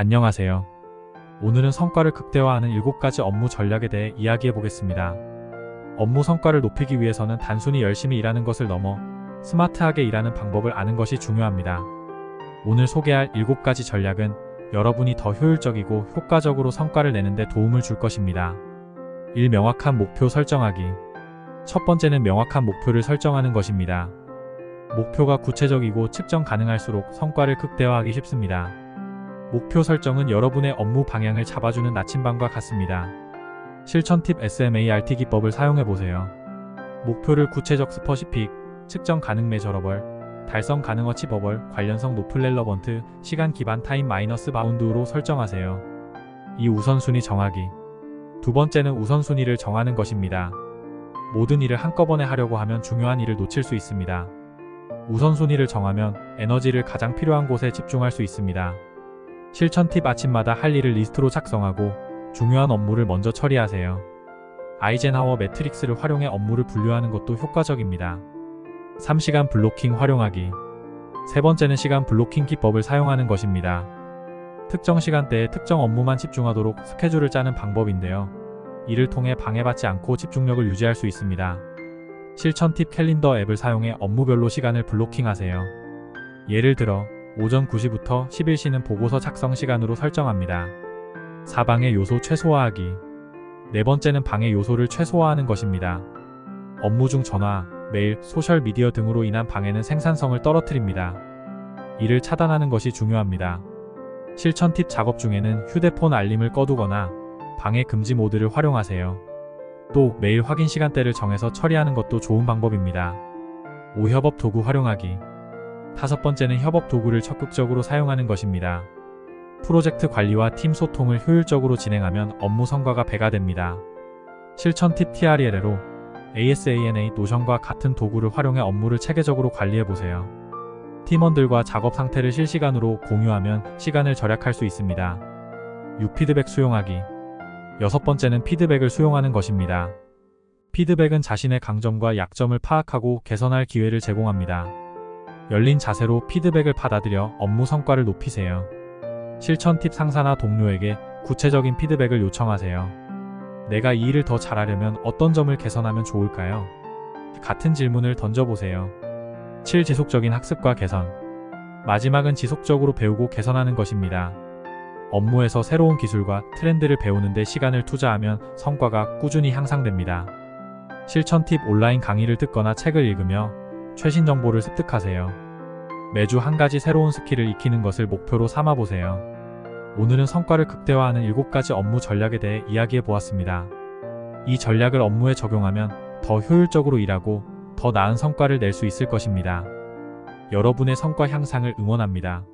안녕하세요. 오늘은 성과를 극대화하는 7가지 업무 전략에 대해 이야기해 보겠습니다. 업무 성과를 높이기 위해서는 단순히 열심히 일하는 것을 넘어 스마트하게 일하는 방법을 아는 것이 중요합니다. 오늘 소개할 7가지 전략은 여러분이 더 효율적이고 효과적으로 성과를 내는데 도움을 줄 것입니다. 1. 명확한 목표 설정하기. 첫 번째는 명확한 목표를 설정하는 것입니다. 목표가 구체적이고 측정 가능할수록 성과를 극대화하기 쉽습니다. 목표 설정은 여러분의 업무 방향을 잡아주는 나침반과 같습니다. 실천 팁 SMART 기법을 사용해 보세요. 목표를 구체적 스퍼시픽, 측정 가능 메저러벌, 달성 가능 어치버벌, 관련성 높은 렐러번트, 시간 기반 타임 마이너스 바운드로 설정하세요. 이 우선순위 정하기. 두 번째는 우선순위를 정하는 것입니다. 모든 일을 한꺼번에 하려고 하면 중요한 일을 놓칠 수 있습니다. 우선순위를 정하면 에너지를 가장 필요한 곳에 집중할 수 있습니다. 실천 팁 아침마다 할 일을 리스트로 작성하고 중요한 업무를 먼저 처리하세요. 아이젠하워 매트릭스를 활용해 업무를 분류하는 것도 효과적입니다. 3시간 블로킹 활용하기. 세 번째는 시간 블로킹 기법을 사용하는 것입니다. 특정 시간대에 특정 업무만 집중하도록 스케줄을 짜는 방법인데요. 이를 통해 방해받지 않고 집중력을 유지할 수 있습니다. 실천 팁 캘린더 앱을 사용해 업무별로 시간을 블로킹하세요. 예를 들어 오전 9시부터 11시는 보고서 작성 시간으로 설정합니다. 4방해 요소 최소화하기. 네 번째는 방해 요소를 최소화하는 것입니다. 업무 중 전화, 메일, 소셜 미디어 등으로 인한 방해는 생산성을 떨어뜨립니다. 이를 차단하는 것이 중요합니다. 실천 팁 작업 중에는 휴대폰 알림을 꺼두거나 방해 금지 모드를 활용하세요. 또 매일 확인 시간대를 정해서 처리하는 것도 좋은 방법입니다. 5. 협업 도구 활용하기. 다섯 번째는 협업 도구를 적극적으로 사용하는 것입니다. 프로젝트 관리와 팀 소통을 효율적으로 진행하면 업무 성과가 배가 됩니다. 실천 팁 TRL로 ASANA 노션과 같은 도구를 활용해 업무를 체계적으로 관리해 보세요. 팀원들과 작업 상태를 실시간으로 공유하면 시간을 절약할 수 있습니다. 6. 피드백 수용하기. 여섯 번째는 피드백을 수용하는 것입니다. 피드백은 자신의 강점과 약점을 파악하고 개선할 기회를 제공합니다. 열린 자세로 피드백을 받아들여 업무 성과를 높이세요. 실천 팁 상사나 동료에게 구체적인 피드백을 요청하세요. 내가 이 일을 더 잘하려면 어떤 점을 개선하면 좋을까요? 같은 질문을 던져보세요. 7. 지속적인 학습과 개선. 마지막은 지속적으로 배우고 개선하는 것입니다. 업무에서 새로운 기술과 트렌드를 배우는데 시간을 투자하면 성과가 꾸준히 향상됩니다. 실천 팁 온라인 강의를 듣거나 책을 읽으며 최신 정보를 습득하세요. 매주 한 가지 새로운 스킬을 익히는 것을 목표로 삼아 보세요. 오늘은 성과를 극대화하는 7가지 업무 전략에 대해 이야기해 보았습니다. 이 전략을 업무에 적용하면 더 효율적으로 일하고 더 나은 성과를 낼 수 있을 것입니다. 여러분의 성과 향상을 응원합니다.